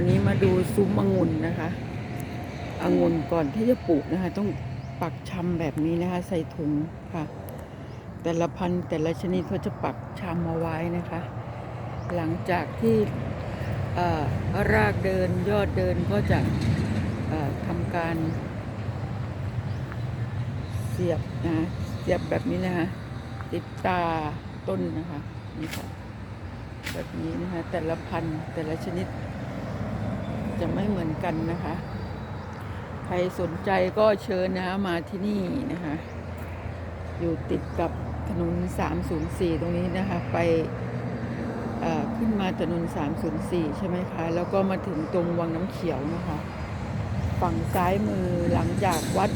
วันนี้มาดูซุ้มองุ่นนะคะองุ่นก่อนที่จะปลูกนะคะ ต้องปักชำแบบนี้นะคะ ใส่ถุงค่ะ แต่ละพันธุ์แต่ละชนิดเขาจะปักชำเอาไว้นะคะ หลังจากที่รากเดินยอดเดินก็จะทำการ เสียบนะเสียบแบบนี้นะคะติดตาต้นนะคะนี่ค่ะแบบนี้นะคะแต่ละพันธุ์แต่ละชนิด จะไม่เหมือนกันนะคะ ใครสนใจก็เชิญนะคะมาที่นี่นะคะ อยู่ติดกับถนน 304 ตรงนี้นะคะ ไปขึ้นมาถนน 304 ใช่ไหมคะ แล้วก็มาถึงตรงวังน้ำเขียวนะคะ ฝั่งซ้ายมือหลังจากวัด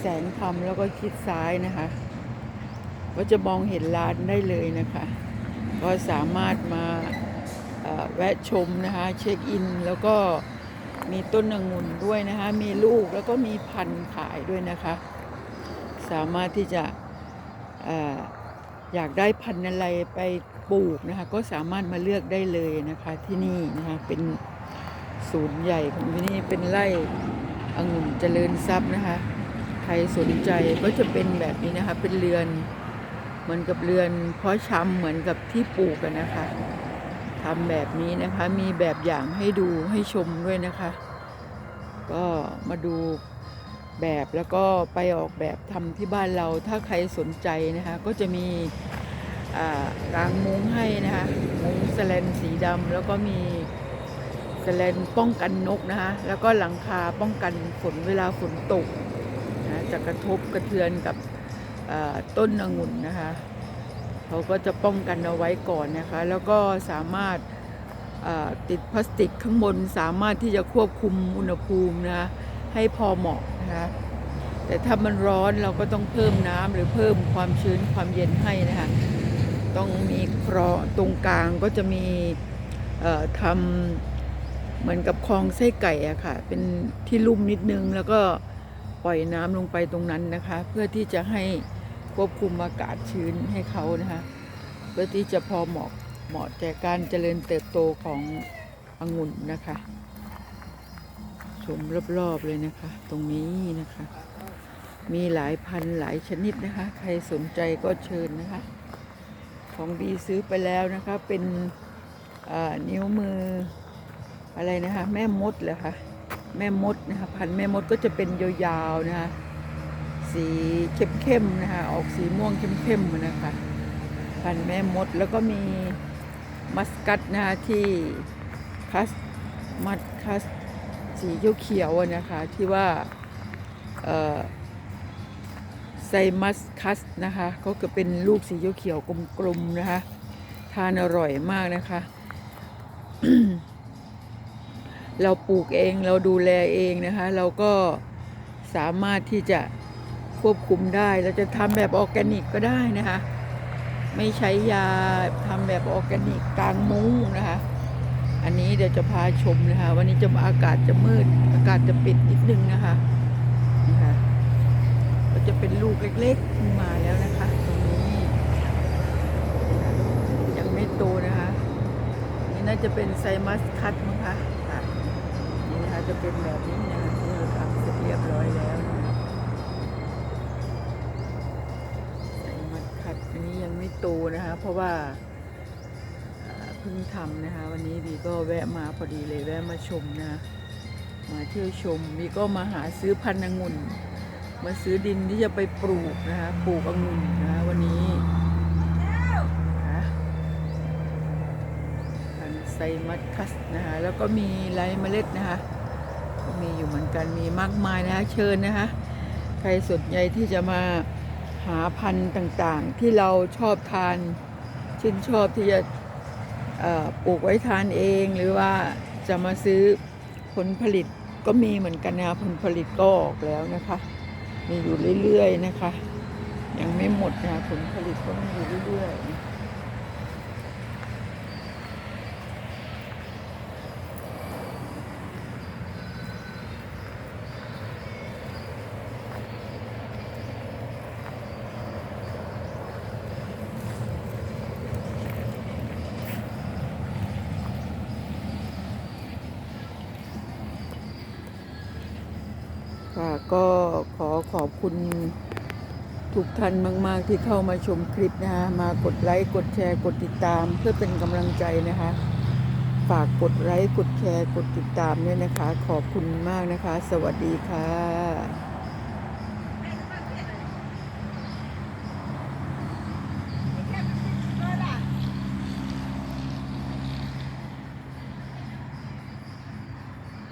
แสงธรรมแล้วก็คิดซ้ายนะคะ ก็จะมองเห็นร้านได้เลยนะคะ ก็สามารถมา แวะชมนะคะเช็คอิน แล้วก็มีต้นองุ่นด้วยนะคะมีลูกแล้วก็มีพันธุ์ขายด้วยนะคะ สามารถที่จะอออยากได้พันธุ์อะไรไปปลูกนะคะก็สามารถมาเลือกได้เลยนะคะที่นี่นะคะเป็นศูนย์ใหญ่ของที่นี่เป็นไร่องุ่นเจริญทรัพย์นะคะใครสนใจก็จะเป็นแบบนี้นะคะเป็นเรือนเหมือนกับเรือนเพาะชำเหมือนกับที่ปลูกกันนะคะ ทำแบบนี้นะคะ มีแบบอย่างให้ดูให้ชมด้วยนะคะ ก็มาดูแบบแล้วก็ไปออกแบบทำที่บ้านเราถ้าใครสนใจนะคะ ก็จะมีอ่างมุ้งให้นะคะมุ้งสแลนสีดำแล้วก็มีสแลนป้องกันนกนะคะ แล้วก็หลังคาป้องกันฝนเวลาฝนตกนะจะกระทบกระเทือนกับต้นองุ่นนะคะ เขาก็จะป้องกันเอาไว้ก่อนนะคะ แล้วก็สามารถติดพลาสติกข้างบนสามารถที่จะควบคุมอุณหภูมินะให้พอเหมาะนะคะแต่ถ้ามันร้อนเราก็ต้องเพิ่มน้ำหรือเพิ่มความชื้นความเย็นให้นะคะต้องมีคราะห์ตรงกลางก็จะมีทำเหมือนกับคลองไส้ไก่อะค่ะเป็นที่ลุ่มนิดนึงแล้วก็ปล่อยน้ำลงไปตรงนั้นนะคะ เพื่อที่จะให้ ควบคุมอากาศชื้นให้เขานะคะเพื่อที่จะพอเหมาะเหมาะแก่การเจริญเติบโตขององุ่นนะคะชมรอบๆเลยนะคะ ตรงนี้นะคะ มีหลายพันหลายชนิดนะคะ ใครสนใจก็เชิญนะคะ ของดีซื้อไปแล้วนะคะ เป็นนิ้วมืออะไรนะคะ แม่มดเหรอคะแม่มดนะคะ พันแม่มดก็จะเป็นยาวๆนะคะ สีเข้มๆนะคะออกสีม่วงเข้มๆนะคะพันแม่มดแล้วก็มีมัสกัตนะคะที่คัสมัดคัสสีเขียวๆนะคะที่ว่าเออไซมัสคัสนะคะก็จะเป็นลูกสีเขียวๆกลมๆนะคะทานอร่อยมากนะคะ เราปลูกเองเราดูแลเองนะคะ เราก็สามารถที่จะ ควบคุมได้ เราจะทำแบบออร์แกนิกก็ได้นะคะ ไม่ใช้ยาทำแบบออร์แกนิกกลางมุ้งนะคะ อันนี้เดี๋ยวจะพาชมนะคะ วันนี้จะอากาศจะมืด อากาศจะปิดนิดนึงนะคะนี่ค่ะก็จะเป็นลูกเล็กๆขึ้นมาแล้วนะคะตรงนี้ ยังไม่โตนะคะ นี่น่าจะเป็นไซมัสคัตมั้งคะคะนี่นะคะจะเป็นแบบนี้นะ ยังไม่โตนะคะ เพราะว่าเพิ่งทำนะคะ วันนี้บีก็แวะมาพอดีเลยแวะมาชมนะมาเที่ยวชมบีก็มาหาซื้อพันธุ์องุ่น มาซื้อดินที่จะไปปลูกนะคะปลูกองุ่นนะคะวันนี้นะคะพันไซมัสคัสนะคะแล้วก็มีไรเมล็ดนะคะก็มีอยู่เหมือนกันมีมากมายนะคะเชิญนะคะ ใครสนใจที่จะมา หาพันธุ์ต่างๆ ที่เราชอบทานชื่นชอบที่จะปลูกไว้ทานเอง หรือว่าจะมาซื้อผลผลิตก็มีเหมือนกันนะผลผลิตก็ออกแล้วนะคะ มีอยู่เรื่อยๆนะคะ ยังไม่หมดนะคะผลผลิตก็มีอยู่เรื่อยๆ น ค่ะก็ขอขอบคุณทุกท่านมาก ๆ ที่เข้ามาชมคลิปนะคะมากดไลค์กดแชร์กดติดตาม เพื่อเป็นกำลังใจนะคะ ฝากกดไลค์กดแชร์กดติดตามด้วยนะคะ ขอบคุณมากนะคะ สวัสดีค่ะ